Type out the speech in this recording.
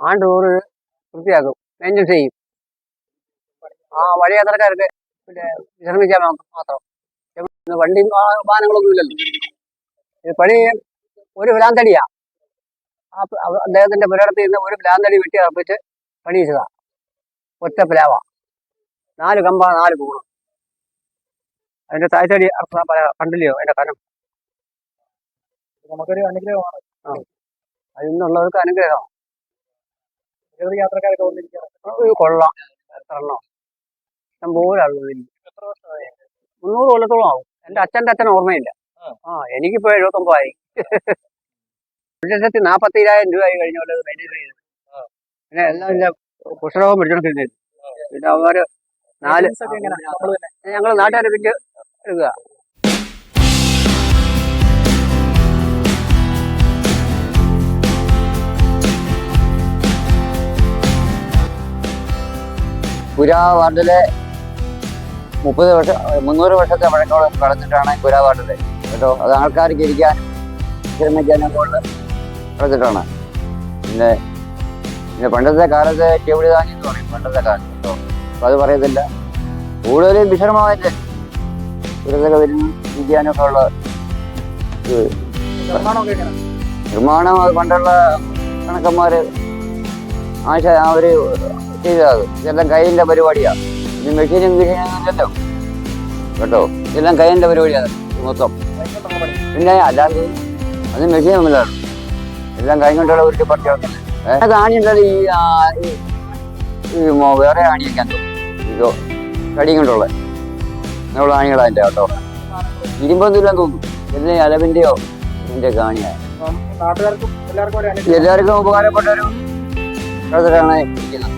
ആണ്ട് റോഡ് വൃത്തിയാക്കും മെയിന്റെയിൻ ചെയ്യും. ആ വഴി യാത്രക്കാർക്ക് പിന്നെ വിശ്രമിക്കാൻ മാത്രം വണ്ടി വാഹനങ്ങളൊന്നും ഇല്ലല്ലോ. പണി ഒരു ഭ്രാന്തടിയാ. ആ അദ്ദേഹത്തിന്റെ പുരടത്തിൽ നിന്ന് ഒരു ഭ്രാന്തടി വെട്ടി അർപ്പിച്ച് പണിയിച്ചതാ ഒറ്റ പ്ലാവ. നാല് കമ്പ നാല് കൂണ് അതിന്റെ താഴ്ത്തടി അർത്ഥം പല കണ്ടില്ലയോ? അതിന്റെ കനം. നമുക്കൊരു അനുഗ്രഹമാണ്. അത് ഇന്നുള്ളവർക്ക് അനുഗ്രഹം. നിരവധി യാത്രക്കാരൊക്കെ വന്നിരിക്കുകയാണ്. കൊള്ളാം. എത്ര എണ്ണോ എത്ര വർഷമായി? മുന്നൂറ് കൊല്ലത്തോളം ആവും. എന്റെ അച്ഛന്റെ അച്ഛൻ ഓർമ്മയില്ല. ആ. എനിക്കിപ്പോ എഴുപത്തൊമ്പതായി. ഒരു ലക്ഷത്തി നാപ്പത്തിരായിരം രൂപയായി കഴിഞ്ഞ പോലെ maintain ചെയ്തു. പിന്നെ എല്ലാം ഇല്ല. കുഷ്ഠരോഗം പിടിച്ചോണ്ടിരുന്നു പിന്നെ അവർ നാല് ഞങ്ങൾ ഞങ്ങൾ നാട്ടുകാരെ പിടിച്ച് എടുക്കുക. പുരാ വാർഡിലെ മുപ്പത് വർഷം മുന്നൂറ് വർഷത്തെ വഴക്കോളം കളഞ്ഞിട്ടാണ് പുരാ വാർഡിലെ കേട്ടോ? അത് ആൾക്കാർക്ക് ഇരിക്കാനും വിശ്രമിക്കാനും കൊണ്ട് കളഞ്ഞിട്ടാണ് പിന്നെ പിന്നെ പണ്ടത്തെ കാലത്ത് ചെവിടിതാങ്ങി എന്ന് പറയും പണ്ടത്തെ കാലത്ത് കേട്ടോ? അപ്പൊ അത് പറയത്തില്ല. കൂടുതലും വിശ്രമമായിട്ട് ഇവരൊക്കെ വരുന്നു ഇരിക്കാനൊക്കെ ഉള്ള നിർമ്മാണം അത് പണ്ടുള്ള കണക്കന്മാര് ആശ അവർ ചെയ്തത്. ഇതെല്ലാം കയ്യിന്റെ പരിപാടിയാ. ഇത് മെഷീനും ഇല്ലല്ലോ കേട്ടോ? ഇതെല്ലാം കയ്യിന്റെ പരിപാടിയാണ് മൊത്തം. പിന്നെ അല്ലാതെ അത് മെഷീൻ ഒന്നുമില്ലാണ് എല്ലാം കൈ കൊണ്ടുള്ള ഒരു പട്ടിയാണ് അത് ആണിയുണ്ടത് ഈ ഈ- വേറെ ആണിയൊക്കെ ഇതോ കടി കൊണ്ടുള്ള നമ്മൾ ആണികളാണ് എന്റെ കേട്ടോ. ഇരുമ്പൊന്നും ഇല്ലെന്ന് തോന്നുന്നു. എല്ലാം അലവിന്റെയോ? ഇതിന്റെ കാണിയാണ് എല്ലാവർക്കും ഉപകാരപ്പെട്ട ഒരു ഇരിക്കുന്നത്.